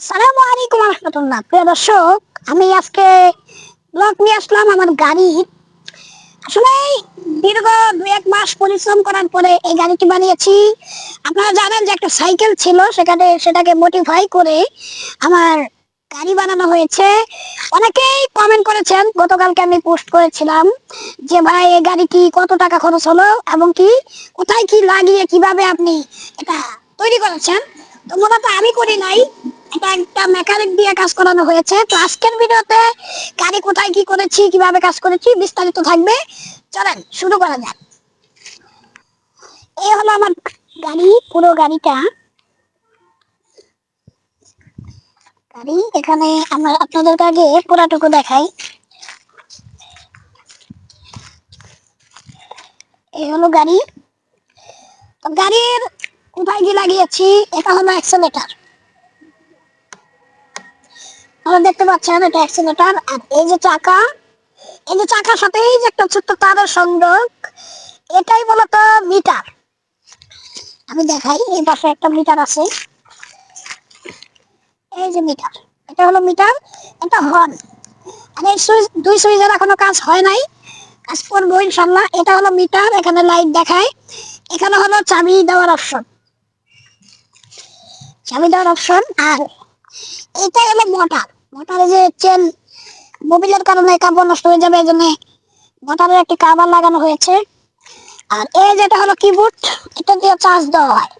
আসসালামু আলাইকুম রহমতুল্লাহ। প্রিয় দর্শক, আমি আজকে ব্লগ নিয়ে আসলাম আমার গাড়ির আসলে দীর্ঘ দুই এক মাস পরিশ্রম করার পরে এই গাড়িটি বানিয়েছি। আপনারা জানেন যে একটা সাইকেল ছিল, সেখানে সেটাকে মডিফাই করে আমার গাড়ি বানানো হয়েছে। অনেকেই কমেন্ট করেছেন, গতকালকে আমি পোস্ট করেছিলাম যে, ভাই, এই গাড়িটি কত টাকা খরচ হলো এবং কি, কোথায় কি লাগিয়ে কীভাবে আপনি এটা তৈরি করেছেন? তো মূলত আমি করি নাই। এটা একটা মেকানিক দিয়ে কাজ করানো হয়েছে। তো আজকের ভিডিওতে গাড়ি কোথায় কি করেছি, কীভাবে কাজ করেছি বিস্তারিত থাকবে। চলেন, শুরু করা যাক। এই হলো আমার গাড়ি, পুরো গাড়িটা। গাড়ি এখানে আমার আপনাদের আগে পুরাটুকু দেখাই। এই হলো গাড়ি। গাড়ির কোথায় কি লাগিয়েছি, এটা হলো অ্যাক্সেলেটার আপনারা দেখতে পাচ্ছেন এটা অ্যাক্সিলেটর আর এই যে চাকা, এই যে চাকার সাথে এই যে একটা ছোট্ট তারের সংযোগ, এটাই মূলত মিটার। আমি দেখাই, এই পাশে একটা মিটার আছে। এই যে মিটার, এটা হলো মিটার, এটা হর্ন আর এই সুইচ, দুই সুইচের এখনও কাজ হয় নাই, কাজ করব ইনশাল্লাহ। এটা হলো মিটার, এখানে লাইট দেখায়। এখানে হলো চাবি দেওয়ার অপশন। চাবি দেওয়ার অপশন, আর এটা হলো মোটর মোটরে যে চেন মোবিলের কারণে কাপড় নষ্ট হয়ে যাবে, এই জন্য একটি কাভার লাগানো হয়েছে। আর এই যেটা হলো কিবোর্ড এটা দিয়ে চার্জ দেওয়া হয়।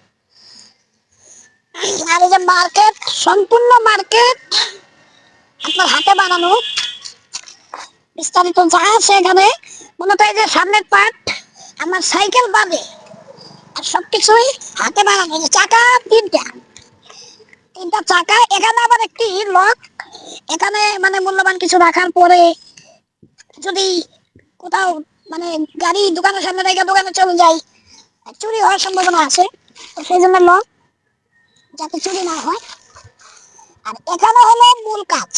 আর এই যে মার্কেট সম্পূর্ণ মার্কেট আপনার হাতে বানানো। বিস্তারিত যা আছে এখানে, মূলত এই যে সামনের পার্ট আমার সাইকেল বাদে আর সবকিছুই হাতে বানানো চাকা তিনটা। তিনটা চাকা, এখানে আবার একটি লক এখানে মানে মূল্যবান কিছু রাখার পরে যদি কোথাও মানে গাড়ি দোকানের সামনে রেখে দোকানে চলে যাই চুরি হওয়ার সম্ভাবনা আছে সেই জন্য লক যাতে চুরি না হয়। আর এখানে হলো মূল কাজ।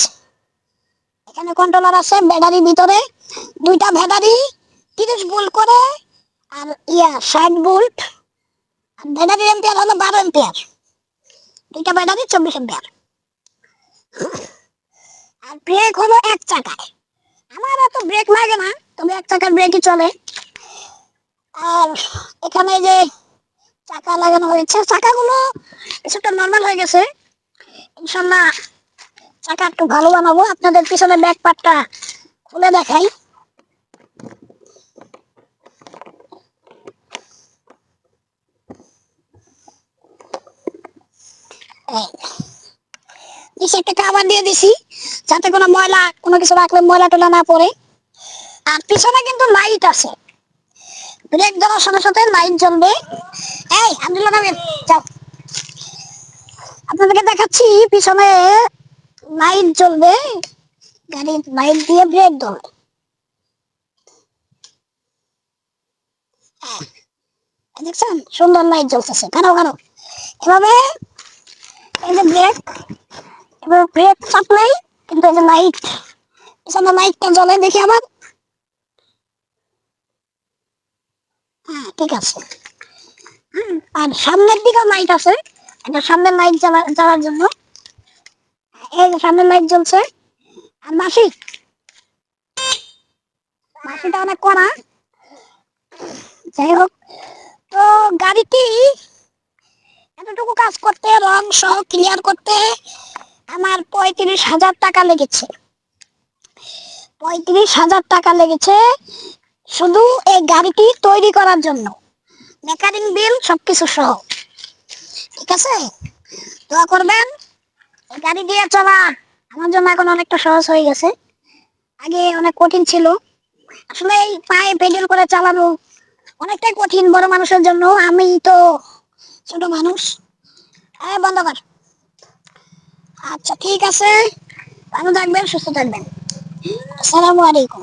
এখানে কন্ট্রোলার আছে ব্যাটারি ভিতরে দুইটা ব্যাটারি তিরিশ ভোল্ট করে, আর ইয়া, ষাট ভোল্ট। আর ব্যাটারি এম্পিয়ার হলো বারো এম্পিয়ার দুইটা ব্যাটারি চব্বিশ এম্পিয়ার আর ব্রেক হলো এক চাকায়। আমার এত ব্রেক লাগে না, তবে এক চাকার ব্রেকই চলে। আর এখানে যে চাকা লাগানো হয়েছে, চাকাগুলো কিছুটা নর্মাল হয়ে গেছে। ইনশাল্লাহ চাকা একটু ভালো বানাবো। আপনাদের পিছনে ব্যাক পার্টটা খুলে দেখাই। নিচে একটা কাবার দিয়ে দিছি যাতে কোনো ময়লা কোনো কিছু রাখলে ময়লা টোলা না পড়ে। আর পিছনে কিন্তু লাইট আছে। ব্রেক দেওয়ার সাথে সাথে লাইট জ্বলবে। এই আব্দুল্লাহ নামেন যাও। আপনাদেরকে দেখাচ্ছি পিছনে লাইট জ্বলবে। গাড়ির লাইট দিয়ে ব্রেক ধরবে। হ্যাঁ, দেখছেন সুন্দর লাইট জ্বলতেছে। কেন কেন এভাবে এই যে ব্রেক এবার ব্রেক চাপলেই কিন্তু এই যে লাইট পিছনে লাইটটা জ্বলে, দেখি আবার। হ্যাঁ ঠিক আছে। আর সামনের দিকেও লাইট আছে। এটা সামনের লাইট জ্বালা, জ্বালার জন্য। এই সামনের লাইট জ্বলছে। আর মাসি? মাসিটা অনেক কড়া। যাই হোক, তো গাড়িটি এতটুকু কাজ করতে, রং সহ ক্লিয়ার করতে আমার পঁয়ত্রিশ হাজার টাকা লেগেছে। পঁয়ত্রিশ হাজার টাকা লেগেছে শুধু এই গাড়িটি তৈরি করার জন্য। মেকানিক বিল সবকিছু সহ। ঠিক আছে? দোয়া করবেন গাড়ি দিয়ে চলা আমার জন্য এখন অনেকটা সহজ হয়ে গেছে। আগে অনেক কঠিন ছিল। আসলে এই পায়ে পেডেল করে চালানো অনেকটাই কঠিন বড় মানুষের জন্য। আমি তো ছোট মানুষ। হ্যাঁ বন্ধ কর। আচ্ছা ঠিক আছে। ভালো থাকবেন সুস্থ থাকবেন। আসসালামু আলাইকুম।